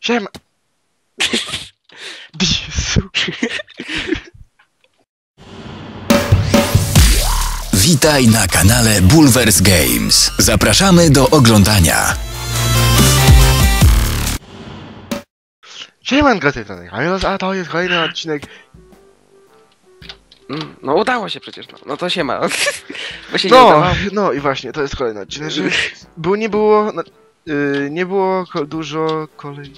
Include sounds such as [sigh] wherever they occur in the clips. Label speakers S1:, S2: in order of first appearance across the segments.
S1: Siema!
S2: Witaj na kanale Bulwers Games. Zapraszamy do oglądania.
S1: Siemanko, z tej strony Kamilos, a to jest kolejny odcinek.
S3: Mm, No udało się przecież, no, no to się ma. [laughs] Bo się nie
S1: No,
S3: udało.
S1: no i właśnie, to jest kolejny odcinek, że było, nie było, no, yy, nie było ko- dużo kolei.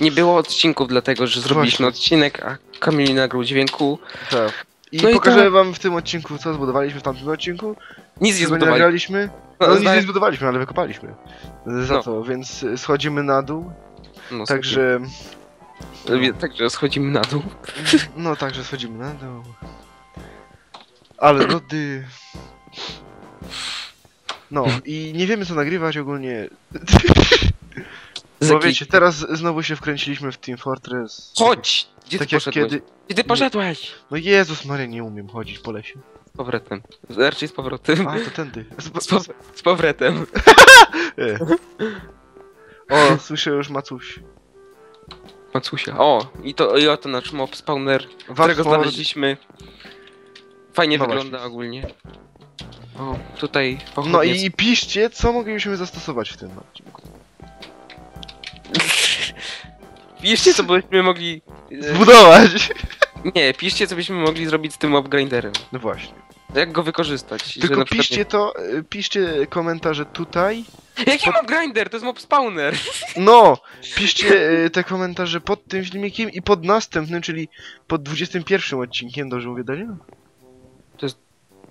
S3: Nie było odcinków, dlatego że zrobiliśmy
S1: Właśnie.
S3: odcinek, a Kamil nagrał dźwięku.
S1: Tak. I
S3: No i
S1: pokażę
S3: tak.
S1: wam w tym odcinku, co zbudowaliśmy w tamtym odcinku.
S3: Nic nie
S1: Czego nie
S3: zbudowali.
S1: nagraliśmy.
S3: No,
S1: No nic nie zbudowaliśmy, ale wykopaliśmy. Za
S3: No.
S1: to, więc y, schodzimy na dół.
S3: No,
S1: Także,
S3: słuchaj, Także schodzimy na dół.
S1: no także schodzimy na dół. Ale [clears throat] lody. No [laughs] i nie wiemy co nagrywać ogólnie. [laughs] Bo wiecie, teraz znowu się wkręciliśmy w Team Fortress.
S3: Chodź! Gdzie
S1: Tak
S3: ty
S1: jak
S3: poszedłeś?
S1: kiedy.
S3: Gdzie ty poszedłeś?
S1: No Jezus Maria, nie umiem chodzić po lesie.
S3: Z powrotem. Raczej z powrotem.
S1: A, to tędy.
S3: Z, pow- z powrotem. [laughs]
S1: E. O, słyszę już Macuś.
S3: Macusia. O, i to i oto nasz mob spawner, którego znaleźliśmy. Fajnie
S1: No
S3: wygląda ogólnie. O, tutaj pochodnie
S1: No i piszcie, co moglibyśmy zastosować w tym odcinku. [laughs]
S3: Piszcie, co byśmy mogli... e,
S1: Zbudować!
S3: Nie, piszcie, co byśmy mogli zrobić z tym upgraderem.
S1: No właśnie.
S3: Jak go wykorzystać.
S1: Tylko
S3: na przykład
S1: piszcie to, y, piszcie komentarze tutaj.
S3: Nie... [laughs] Jaki mob grinder? To jest mob spawner! [laughs]
S1: No! Piszcie y, te komentarze pod tym filmikiem i pod następnym, czyli pod 21 odcinkiem, dobrze mówię, Daniel?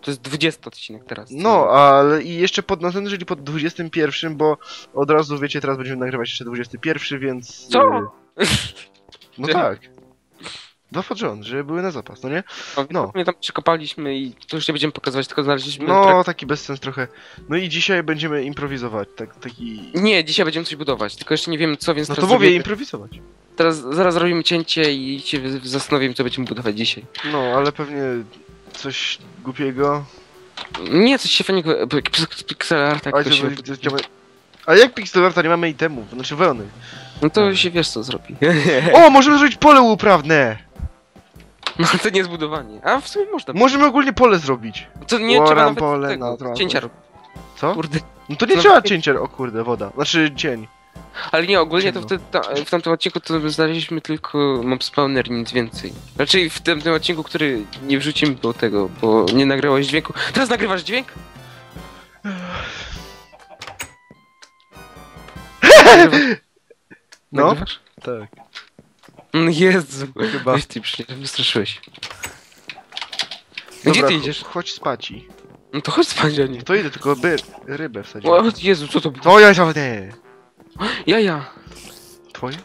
S3: To jest 20 odcinek teraz.
S1: No, ale i jeszcze pod następnym, czyli pod 21, bo od razu wiecie, teraz będziemy nagrywać jeszcze 21, więc...
S3: Co?
S1: y, [laughs] No tak. Dwa pod rząd, żeby były na zapas, no nie?
S3: no. My tam przekopaliśmy i to już nie będziemy pokazywać, tylko znaleźliśmy...
S1: No, taki bezsens trochę. No i dzisiaj będziemy improwizować, tak, taki...
S3: Nie, dzisiaj będziemy coś budować, tylko jeszcze nie wiem co, więc
S1: No to mówię,
S3: zrobimy-
S1: improwizować.
S3: Teraz, zaraz zrobimy cięcie i się zastanowimy, co będziemy budować dzisiaj.
S1: No, ale pewnie coś głupiego.
S3: Nie, coś się fajnego... Pixel art
S1: Ale
S3: jakoś
S1: Ale jak Pixel Arta nie mamy itemów, znaczy wełny.
S3: No to się wiesz co zrobi. [laughs]
S1: O, możemy zrobić pole uprawne!
S3: No to nie zbudowanie. A w sumie można.
S1: Możemy ogólnie pole zrobić.
S3: To nie
S1: Łoram
S3: trzeba nawet
S1: pole
S3: tego,
S1: na trawę.
S3: cięcia robić.
S1: Co?
S3: Kurde.
S1: No to nie
S3: No.
S1: trzeba cięcia, o kurde, woda. Znaczy cień.
S3: Ale nie, ogólnie to w, te, ta, w tamtym odcinku to znaleźliśmy tylko mob spawner, nic więcej. Raczej w tym, odcinku, który nie wrzucimy do tego, bo nie nagrałeś dźwięku. Teraz nagrywasz dźwięk? Nagrywasz? [laughs]
S1: No.
S3: Nagrywasz?
S1: Tak,
S3: Mm, Jezu.
S1: chyba.
S3: Weź ty, wystraszyłeś. Gdzie ty idziesz?
S1: Chodź spać i.
S3: No to chodź spać, a nie.
S1: To idę, tylko by rybę wsadzić.
S3: O Jezu, co to było?
S1: To ja to nie.
S3: Jaja.
S1: Twoje?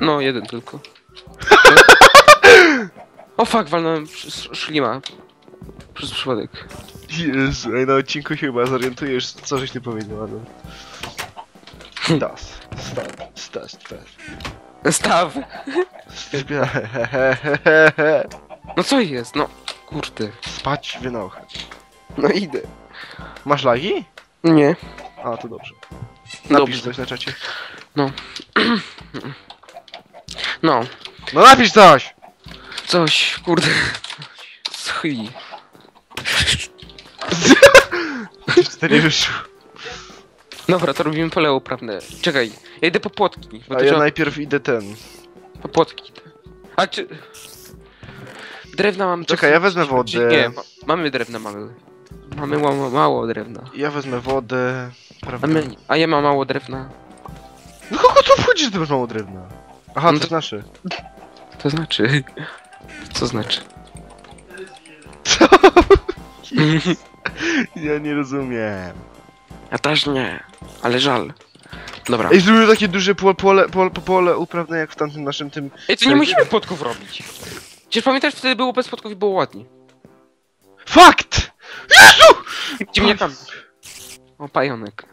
S3: No, jeden tylko. [laughs] o fuck, walnąłem sz- szlima. Przez przypadek.
S1: Jezu, ej, na odcinku się chyba zorientujesz, co żeś ty powiedział, ale... [laughs] Stas, stas, stas, stas.
S3: Staw! No co jest? No, kurde.
S1: Spać wynocha.
S3: No idę.
S1: Masz lagi?
S3: Nie.
S1: A, to dobrze. Napisz
S3: Dobrze.
S1: coś na czacie.
S3: No, [clears throat]
S1: No napisz coś!
S3: coś, kurde. Schyj.
S1: To nie wyszło.
S3: Dobra, to robimy pole uprawne. Czekaj, ja idę po płotki. Bo
S1: A
S3: to
S1: ja
S3: trzeba
S1: najpierw idę ten.
S3: po płotki. A czy... Drewna mam
S1: Czekaj, ja wezmę wodę.
S3: Czy nie, ma, mamy drewna, mamy. Mamy mało, mało drewna.
S1: Ja wezmę wodę. Prawda?
S3: A, my, a ja mam mało drewna.
S1: No kogo tu wchodzi, że ty masz mało drewna? Aha,
S3: No
S1: to
S3: to-
S1: nasze.
S3: To znaczy... Co znaczy?
S1: Ja nie rozumiem.
S3: Ja też nie, ale żal. Dobra.
S1: Ej, zrobimy takie duże pole, pole, pole, pole uprawne jak w tamtym naszym tym...
S3: Ej, to nie musimy płotków robić. Przecież pamiętasz, wtedy było bez płotków i było ładnie.
S1: FAKT! Jezu!
S3: Ziemniakami. O, pajonek.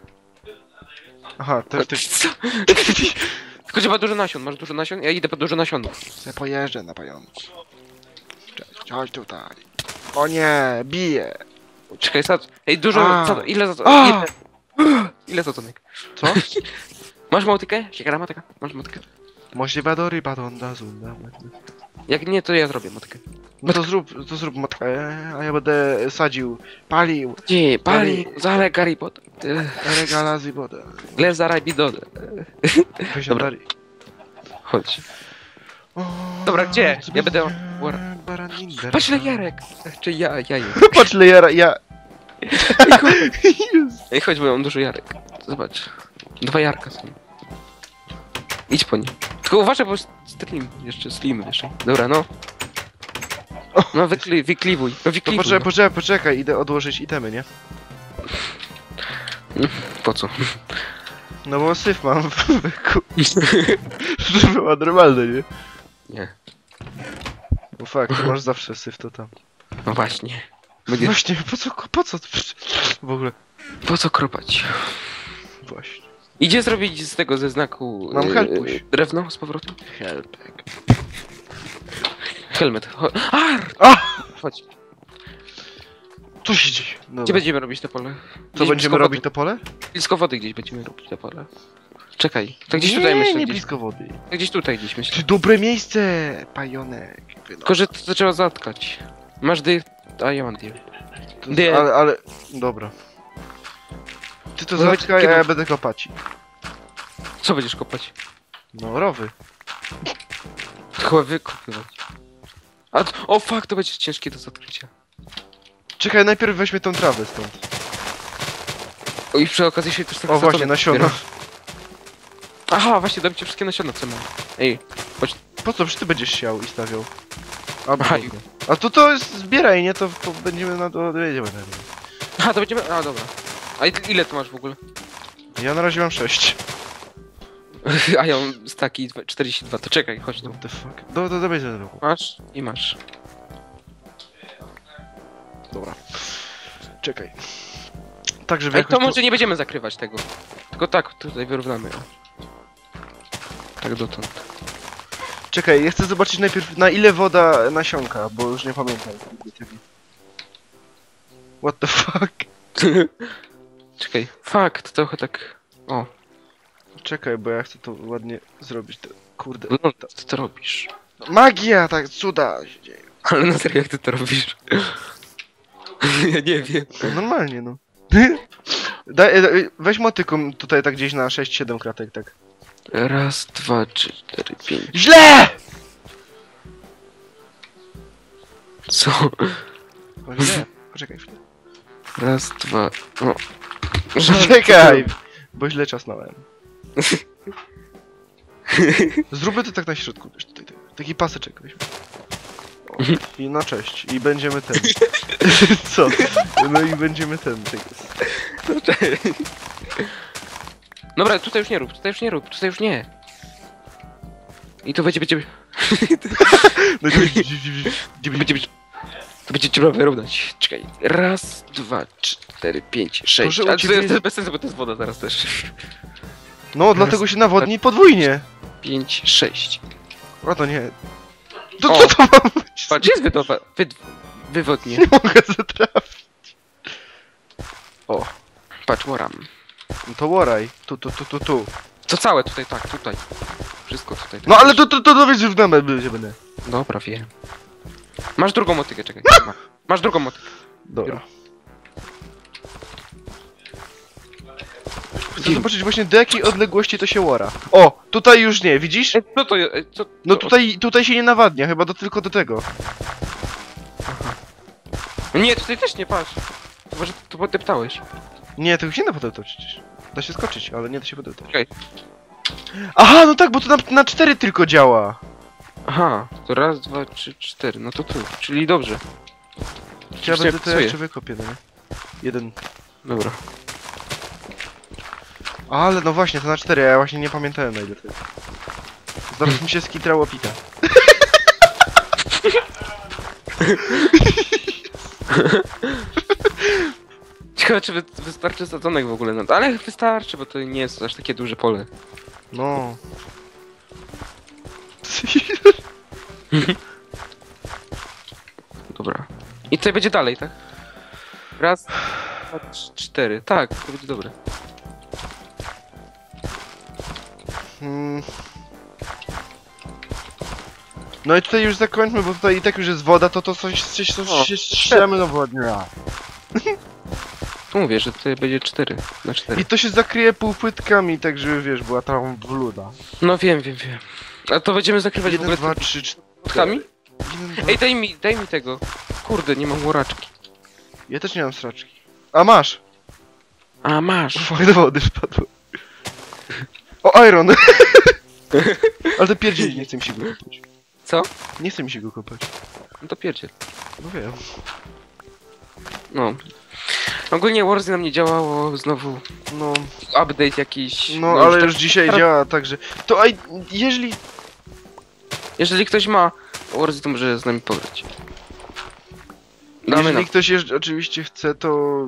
S1: Aha, to ty...
S3: Co? [laughs] Tylko trzeba dużo nasion. Masz dużo nasion? Ja idę po dużo nasionów.
S1: Ja pojeżdżę na pająki. Cześć, chodź tutaj. O nie, bije.
S3: Czekaj, sad... Ej, dużo...
S1: A.
S3: Co, ile za to...
S1: A.
S3: Ile... Ile za to, Nek?
S1: Co? [laughs]
S3: Masz motykę? Siekara motyka? Masz motykę?
S1: Może badory, badonda, zunda.
S3: Jak nie, to ja zrobię motykę.
S1: No to zrób, to zrób matkę, a ja będę sadził, palił,
S3: Gdzie? Pali, zale Gary Potter.
S1: regala z wodę.
S3: Gleb zaraj bidodę.
S1: Weź
S3: Dobra. Chodź. Dobra, gdzie? Ja będę-. Patrz ile Jarek! Czy ja, ja jem. [laughs]
S1: Patrz ile ja, ja...
S3: Ej, chodź, bo ja mam dużo Jarek. Zobacz. Dwa Jarka są. Idź po nie. Tylko uważaj, bo stream jeszcze slim jeszcze. Dobra, no. No wykli, wykliwuj. No
S1: To
S3: wykliwuj.
S1: poczekaj,
S3: no.
S1: poczekaj, poczekaj, idę odłożyć itemy, nie?
S3: Po co?
S1: No bo syf mam w wyku. Żeby była normalne, nie?
S3: Nie.
S1: No fakt, masz zawsze syf, to tam.
S3: No właśnie. Będzie...
S1: Właśnie, po co, po co? W ogóle,
S3: Po co kropać?
S1: właśnie.
S3: Idzie zrobić z tego ze znaku.
S1: Mam
S3: e,
S1: helpuś.
S3: Drewno z powrotem?
S1: Helpek.
S3: Helmet. Cho- Ar!
S1: A!
S3: Chodź.
S1: Co się dzieje? Dobra.
S3: Gdzie będziemy robić te pole?
S1: Co
S3: Gdzieś
S1: będziemy
S3: blisko
S1: robić
S3: Wody.
S1: to pole?
S3: Blisko wody gdzieś będziemy robić te pole. Czekaj. To gdzieś
S1: nie,
S3: tutaj myślę.
S1: nie
S3: gdzieś,
S1: blisko wody.
S3: to gdzieś tutaj gdzieś myślę.
S1: Ty dobre miejsce, pajonek.
S3: Tylko, że to, to trzeba zatkać. Masz dy... A ja mam dy.
S1: To-
S3: Nie.
S1: Ale, ale, dobra. Ty to
S3: No,
S1: zatkaj, a
S3: kiedy-
S1: ja będę kopać.
S3: Co będziesz kopać?
S1: No, rowy.
S3: Chyba wykopywać. A, t- o fuck, to będzie ciężkie do zatknięcia.
S1: Czekaj, najpierw weźmy tą trawę stąd.
S3: O i przy okazji się też tak
S1: O, właśnie, nasiona.
S3: zbiera. Aha, właśnie, dam ci wszystkie nasiona, co mam. Ej,
S1: Po co? Przecież ty będziesz siał i stawiał. A,
S3: Aha,
S1: dobra. a to to jest, zbieraj, nie? To, to będziemy na to, to.
S3: aha, to będziemy... A, dobra. A ile tu masz w ogóle?
S1: Ja na razie mam 6. [laughs]
S3: A ja mam staki dwa- 42, to czekaj, chodź tu.
S1: What the fuck? Do, do, do, będzie do.
S3: Masz i masz.
S1: Dobra. Czekaj. Tak, żeby
S3: Ej,
S1: jakoś
S3: to może nie będziemy zakrywać tego. Tylko tak, tutaj wyrównamy. Tak dotąd.
S1: Czekaj, ja chcę zobaczyć najpierw na ile woda nasiąka, bo już nie pamiętam. [laughs] What the fuck? [laughs]
S3: Czekaj, fuck, to trochę tak... O,
S1: Czekaj, bo ja chcę to ładnie zrobić. To, kurde.
S3: no, co ty to robisz?
S1: Magia, tak, cuda się dzieje.
S3: Ale na serio, jak ty to robisz? [laughs] ja nie wiem.
S1: No, Normalnie, no. [laughs] Daj, e, e, weź motyką tutaj tak gdzieś na 6-7 kratek, tak.
S3: Raz, dwa, trzy, cztery, pięć.
S1: źle!
S3: Co?
S1: O, źle. Poczekaj chwilę.
S3: Raz, dwa, o.
S1: Poczekaj! Bo źle czasnąłem. Zróbmy to tak na środku też tutaj. tak. Taki paseczek weźmy. O, I na cześć. I będziemy ten. Co? No i będziemy ten. Tak jest.
S3: Dobra, tutaj już nie rób, tutaj już nie rób, tutaj już nie. I to będzie, będzie,
S1: No i
S3: to będzie, to będzie trzeba wyrównać. Czekaj. Raz, dwa, cztery, pięć, sześć.
S1: Proszę u
S3: Ale to,
S1: ciebie-
S3: jest, to jest bez sensu, bo to jest woda zaraz też.
S1: No, dlatego się nawodni podwójnie.
S3: Pięć, sześć.
S1: O to nie. To
S3: O.
S1: co to mam być?
S3: Patrz, jest wydowa, wy, wywodnie.
S1: Nie mogę zatrafić.
S3: Patrz, moram.
S1: No to łoraj. Tu, tu, tu, tu, tu.
S3: To całe tutaj, tak, tutaj. Wszystko tutaj. tak.
S1: No ale to, to, to, to wiesz, że w namę będzie będę.
S3: Dobra, wiem. Masz drugą motykę, czekaj. Ma- Masz drugą motykę.
S1: Dobra. Chcę zobaczyć właśnie do jakiej odległości to się łora. O, tutaj już nie, widzisz?
S3: E, co to jest? Co,
S1: No tutaj, tutaj się nie nawadnia, chyba do, tylko do tego.
S3: Nie, tutaj też nie, patrz. Chyba, że to podeptałeś.
S1: Nie, tego się nie da podeptać przecież. Da się skoczyć, ale nie da się podeptać.
S3: Czekaj.
S1: Aha, no tak, bo to na, na cztery tylko działa.
S3: Aha, to raz, dwa, trzy, cztery. No to tu, czyli dobrze.
S1: Ja będę to jeszcze wykopię, no nie? Jeden.
S3: Dobra.
S1: Ale no właśnie, to na cztery, ja właśnie nie pamiętałem na ile to jest. Zaraz mi się skitrało pita. [laughs]
S3: Ciekawe, czy wy, wystarczy sadzonek w ogóle na to. Ale wystarczy, bo to nie jest aż takie duże pole.
S1: No. [laughs]
S3: Dobra. I tutaj będzie dalej, tak? Raz, dwa, trzy, cztery. Tak, to będzie dobre.
S1: Mm. No i tutaj już zakończmy, bo tutaj i tak już jest woda, to to coś, coś, coś
S3: O,
S1: się ściemno wodnia. [laughs]
S3: Tu mówię, że tutaj będzie 4 na 4.
S1: I to się zakryje półpłytkami, tak żeby wiesz, była tam wluda.
S3: No wiem, wiem, wiem. A to będziemy zakrywać w
S1: Jeden,
S3: ogóle
S1: dwa,
S3: tymi
S1: trzy, cztery.
S3: płytkami?
S1: Jeden, dwa.
S3: Ej, daj mi, daj mi tego. Kurde, nie mam łoraczki.
S1: Ja też nie mam sraczki. A masz!
S3: A, masz.
S1: Ufaj do wody wpadło. O, Iron! [laughs] Ale to pierdzieli, nie chce mi się go kopać.
S3: Co?
S1: Nie chce mi się go kopać.
S3: No to pierdziel.
S1: No wiem.
S3: No. Ogólnie Warzy nam nie działało, znowu
S1: No,
S3: update jakiś.
S1: no ale już
S3: tak-
S1: dzisiaj
S3: teraz-
S1: działa, także... To a jeżeli...
S3: Jeżeli ktoś ma Warzy, to może z nami pograć. Damy
S1: Jeżeli
S3: na...
S1: ktoś jeszcze oczywiście chce, to...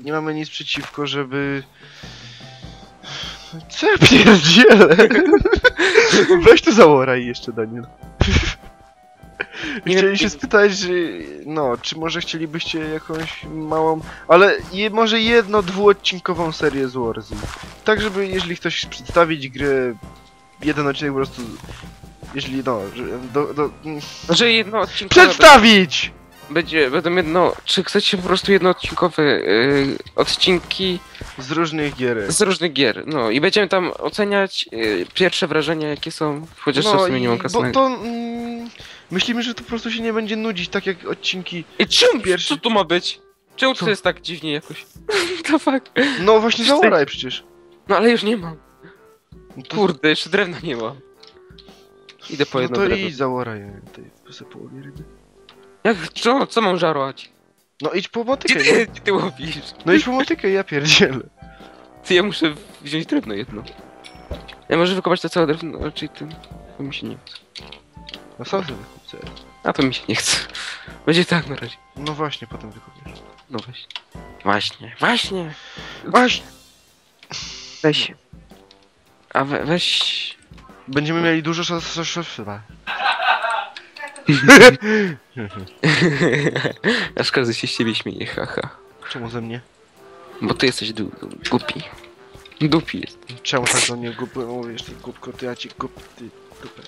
S1: Nie mamy nic przeciwko, żeby... Co ja pierdzielę? [laughs] Weź tu zaoraj jeszcze, Daniel. [laughs]
S3: Nie
S1: Chcieli się spytać, no, czy może chcielibyście jakąś małą, ale je, może jedno, dwuodcinkową serię z Warzy. Tak, żeby jeżeli ktoś przedstawić grę, jeden odcinek po prostu, jeżeli no, do, do, mm,
S3: Że jedno
S1: przedstawić!
S3: będzie, będą jedno, czy chcecie po prostu jednoodcinkowe yy, odcinki
S1: Z różnych gier.
S3: z różnych gier, no i będziemy tam oceniać yy, pierwsze wrażenia jakie są, chociaż no, w sumie nie mam
S1: to, mm, myślimy, że to po prostu się nie będzie nudzić, tak jak odcinki,
S3: Ej, czemu,
S1: pierwszy-
S3: co tu ma być? Czemu to jest tak dziwnie jakoś? [laughs] to fuck.
S1: no właśnie zaoraj przecież.
S3: No ale już nie mam.
S1: No to-
S3: Kurde, jeszcze drewna nie ma. Idę po
S1: No
S3: jedno
S1: to
S3: drewno.
S1: idź zaoraj, tutaj ryby.
S3: Jak, co, co mam żarłać?
S1: No idź po
S3: Gdzie
S1: motykę,
S3: ty, gdzie ty łowisz?
S1: No idź po motykę, ja pierdzielę.
S3: Ty, ja muszę wziąć drewno jedno. Ja może wykopać to całe drewno, raczej tym... To mi się nie chce.
S1: No co ty wykupce?
S3: A to mi się nie chce. Będzie tak na razie.
S1: No właśnie, potem wykupiesz.
S3: No właśnie. Właśnie, właśnie.
S1: Właśnie!
S3: Weź. A we, weź...
S1: Będziemy mieli dużo szans... [laughs]
S3: Aż każdy się z ciebie śmieje, haha.
S1: Czemu ze mnie?
S3: Bo ty jesteś du, du, głupi. Dupi jest.
S1: Czemu tak do mnie głupy mówisz, ty głupko, ty ja ci głup... ty... dupę.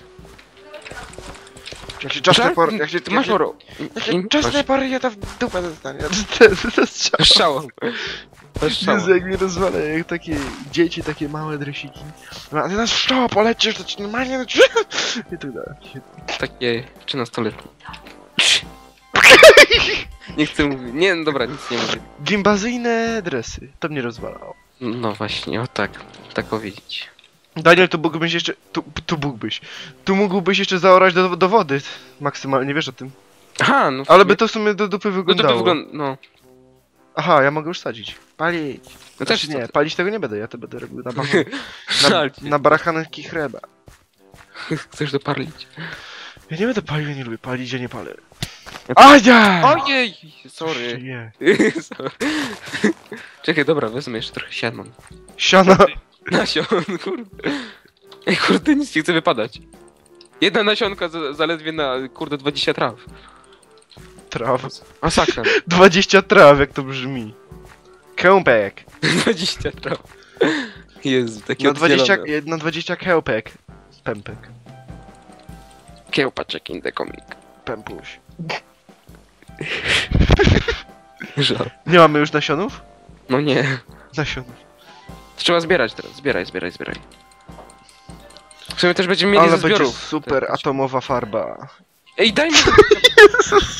S1: Jak się czasne
S3: Żart?
S1: por... Jak się...
S3: Ty masz
S1: jak się-
S3: oro.
S1: Jak się pory, ja to w dupę dostanie. [laughs] Strzał. Jezu, jak mnie rozwala, jak takie dzieci, takie małe dresiki. No, A ty nas szczoło polecisz, to ci normalnie... no, [laughs] I tak dalej.
S3: Takie 13-letnie. [laughs] Nie chcę mówić. Nie, no dobra, nic nie mówię.
S1: Gimbazyjne dresy. To mnie rozwalało.
S3: No właśnie, o tak. Tak powiedzieć.
S1: Daniel, tu mógłbyś jeszcze... Tu, tu mógłbyś. Tu mógłbyś jeszcze zaorać do, do wody. Maksymalnie, wiesz o tym.
S3: Aha, no.
S1: Ale by to w sumie do dupy
S3: No
S1: wyglądało.
S3: by wygląda. No.
S1: Aha, ja mogę już sadzić. Palić.
S3: No
S1: Znaczy
S3: też
S1: nie,
S3: to-
S1: palić tego nie będę, ja to będę robił na bachan. [laughs] Na, na barachanki chleba. [laughs]
S3: Chcesz doparlić.
S1: Ja nie będę palił, ja nie lubię palić, ja nie palę. Aja!
S3: Ojej! Sorry.
S1: Nie. [laughs]
S3: Sorry. Czekaj, dobra, wezmę jeszcze trochę sianon.
S1: Siana.
S3: Nasion, kurde. Ej, kurde, nic nie chce wypadać. Jedna nasionka za, zaledwie na, kurde, 20 traw.
S1: Traw.
S3: Masakra. [laughs]
S1: 20 traw, jak to brzmi. Kępek.
S3: 20 [laughs] traw. Jezu, taki
S1: Na 20,
S3: oddzielony.
S1: na 20 kępek. Pępek.
S3: Kiełpaczek in the comic.
S1: Pępuś. [laughs] Nie mamy już nasionów?
S3: No nie.
S1: Nasionów.
S3: Trzeba zbierać teraz. Zbieraj, zbieraj, zbieraj. W sumie też będziemy mieli
S1: Ale
S3: ze
S1: będzie
S3: zbiorów.
S1: super atomowa farba.
S3: Ej, daj mi... [laughs]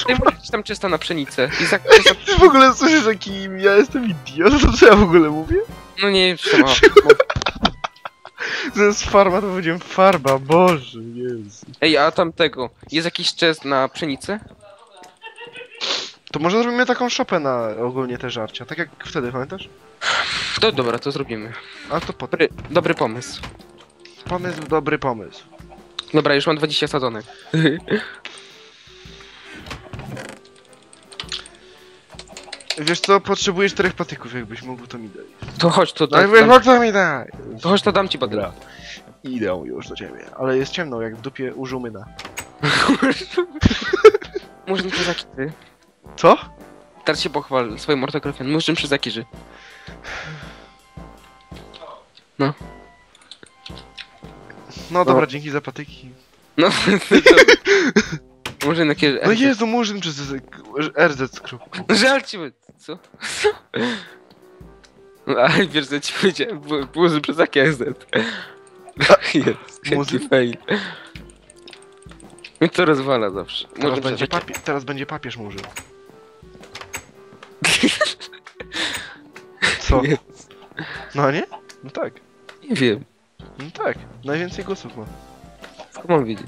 S3: Daj jakieś tam czysta na pszenicę. I za...
S1: Ty w ogóle słyszysz, jakim ja jestem idiotą? Co ja w ogóle mówię?
S3: No nie, trzeba. [laughs]
S1: Zamiast farba to powiedziałem farba, Boże, Jezu.
S3: Ej, a tam tego. Jest jakiś czas na pszenicę?
S1: To może zrobimy taką szopę na ogólnie te żarcia, tak jak wtedy, pamiętasz?
S3: To dobra, to zrobimy.
S1: A to potem.
S3: Dobry, dobry pomysł.
S1: Pomysł, dobry pomysł.
S3: Dobra, już mam 20 sadzonek. [laughs]
S1: Wiesz co, potrzebuję czterech patyków, jakbyś mógł, to mi daj.
S3: To chodź, to,
S1: No
S3: to,
S1: jakbyś
S3: dam,
S1: mógł, to mi daj!
S3: to chodź, to dam ci badyla.
S1: Idę już do ciebie, ale jest ciemno, jak w dupie u Żumyna.
S3: Murzyn przez jaki ty?
S1: Co?
S3: Teraz się pochwal swoim ortografem. Murzyn przez jaki ży? No.
S1: No dobra, dzięki za patyki.
S3: No, to... [laughs] Może na jakieś...
S1: No Jezu, murzyn przez RZ skróp.
S3: Żal ci, co? No, ale wiesz, co ci powiedziałem, że przez jakie SZ. [laughs] Jest, jaki fail. Mnie to rozwala zawsze.
S1: Teraz będzie papie- teraz będzie papież murzyn. Co? No nie? No tak.
S3: Nie wiem,
S1: No tak. Najwięcej głosów ma.
S3: skąd mam wiedzieć?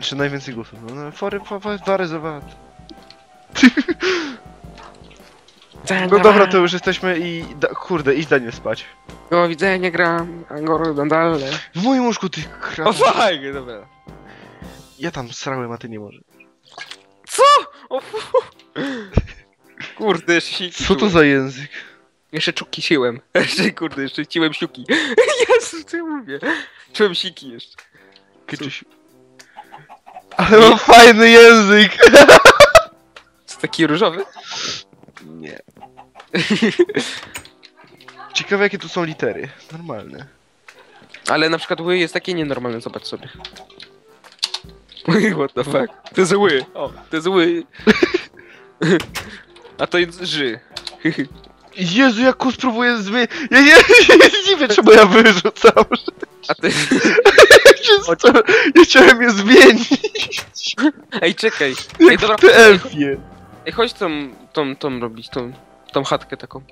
S1: Czy najwięcej głosów? No, no fory, fory, fory, zobacz. No dobra, to już jesteśmy i... Da, kurde, idź Daniel spać.
S3: Do widzenia, gram, Angoru, Dandale.
S1: W moim łóżku, ty
S3: O
S1: krat...
S3: fajnie, dobra.
S1: Ja tam srałem, a ty nie możesz.
S3: Co? O fu. Kurde, się
S1: Co to za język?
S3: Jeszcze czuki siłem. [laughs] Jeszcze, kurde, jeszcze ciłem siuki. [laughs] Jezu, co ja mówię? Czułem siki jeszcze.
S1: Kyczyś. Ale mam fajny język! [laughs]
S3: Jest taki różowy?
S1: Nie. Ciekawe jakie tu są litery. Normalne.
S3: Ale na przykład ły jest takie nienormalne, zobacz sobie. What the fuck? To jest ły. O, to jest ły. A to jest ży. [laughs]
S1: Jezu, jak kus próbuję zmy... Ja nie, [laughs] ja nie dziwię, czemu ja wyrzucam.
S3: A ty... [laughs]
S1: Ja, chciałem- ja chciałem je zmienić.
S3: Ej, czekaj. Ej,
S1: Jak
S3: dobra.
S1: w.
S3: Ej, chodź tą, tą, tą robić, tą, tą chatkę taką.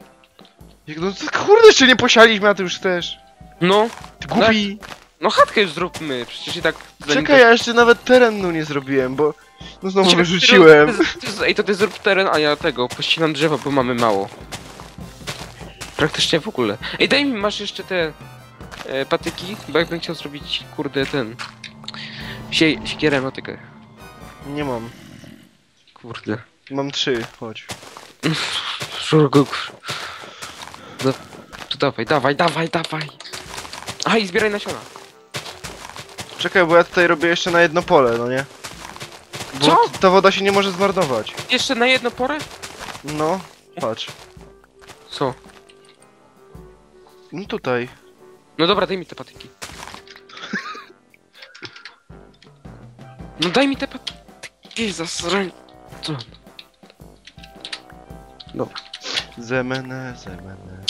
S1: Jak no, to- kurde, jeszcze nie posialiśmy, a ty już też.
S3: No,
S1: Ty głupi.
S3: no chatkę już zróbmy, przecież i tak...
S1: Czekaj, ja jeszcze nawet terenu nie zrobiłem, bo... No znowu
S3: Czekaj,
S1: wyrzuciłem.
S3: ty- ty- ty- Ej, to ty zrób teren, a ja tego, pościnam drzewo, bo mamy mało. Praktycznie w ogóle. Ej, daj mi, masz jeszcze te e, patyki, bo jakbym chciał zrobić, kurde, ten... Sie, siekierę.
S1: Nie mam.
S3: Kurde.
S1: Mam trzy, chodź. [laughs]
S3: No, tu dawaj, dawaj, dawaj, dawaj. A i zbieraj nasiona.
S1: Czekaj, bo ja tutaj robię jeszcze na jedno pole, no nie? Bo
S3: Co?
S1: t- ta woda się nie może zmarnować.
S3: Jeszcze na jedno porę?
S1: No, patrz.
S3: Co?
S1: No tutaj.
S3: No dobra, daj mi te patyki. No daj mi te patyki, zasrań... Co?
S1: Zemene, zemene.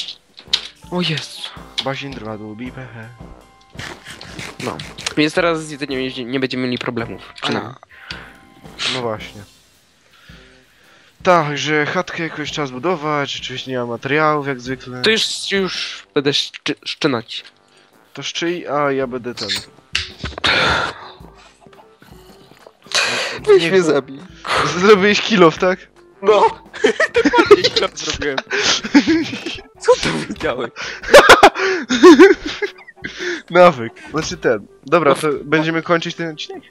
S3: O Jezu.
S1: Bazindra lubi pehe.
S3: No. Więc teraz z jedzeniem nie- nie będziemy mieli problemów. Przynajmniej.
S1: No właśnie. Tak, że chatkę jakoś trzeba zbudować, oczywiście nie ma materiałów jak zwykle.
S3: To już, już będę szczy, szczynać.
S1: To szczyj, a ja będę ten. Niech-
S3: zabij.
S1: Zrobiłeś kilof, tak?
S3: No. [laughs] Dokładnie źle zrobiłem. Co to widziałeś? [laughs]
S1: Nawyk. Znaczy ten. Dobra, to będziemy kończyć ten odcinek?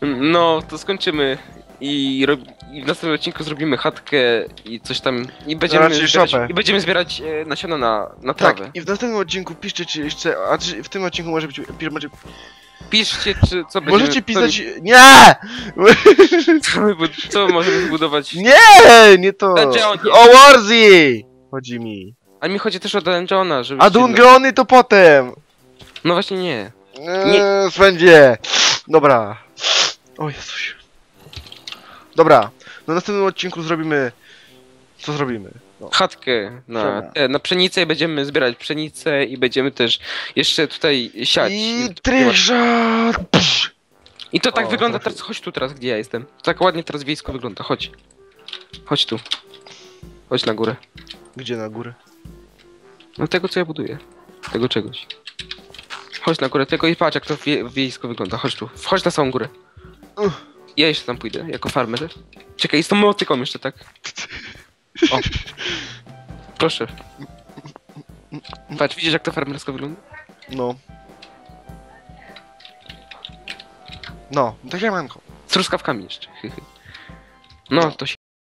S3: No, to skończymy. I. I w następnym odcinku zrobimy chatkę i coś tam. I będziemy
S1: raczej
S3: zbierać,
S1: szopę.
S3: i będziemy zbierać e, nasiona na, na
S1: Tak,
S3: trawę.
S1: i w następnym odcinku piszcie, czy jeszcze. A czy w tym odcinku może być. Może,
S3: Piszcie, czy co będziemy...
S1: możecie pisać. Nie! [laughs]
S3: Co, my co możemy zbudować?
S1: Nie! Nie to!
S3: Dungeonie.
S1: O Warzy! Chodzi mi.
S3: A mi chodzi też o Dungeona, żeby...
S1: A Dungeony to potem!
S3: No właśnie nie.
S1: Eee, Swędzie! Dobra. O Jezuś. Dobra. Na następnym odcinku zrobimy. Co zrobimy? No.
S3: Chatkę na, te, na pszenicę i będziemy zbierać pszenicę i będziemy też jeszcze tutaj siać.
S1: I tryżar! Psz.
S3: I to tak
S1: O,
S3: wygląda teraz, chodź tu teraz, gdzie ja jestem. Tak ładnie teraz wiejsko wygląda, chodź. Chodź tu. Chodź na górę.
S1: Gdzie na górę?
S3: No tego co ja buduję. Tego czegoś. Chodź na górę tego i patrz jak to wie, wiejsko wygląda. Chodź tu. Wchodź na samą górę. Ja jeszcze tam pójdę, jako farmer. Czekaj, z tą motyką jeszcze, tak? O. Proszę. Patrz, widzisz jak to farmersko wygląda?
S1: No. No, tak jak manko.
S3: Z truskawkami jeszcze. [laughs] No, to się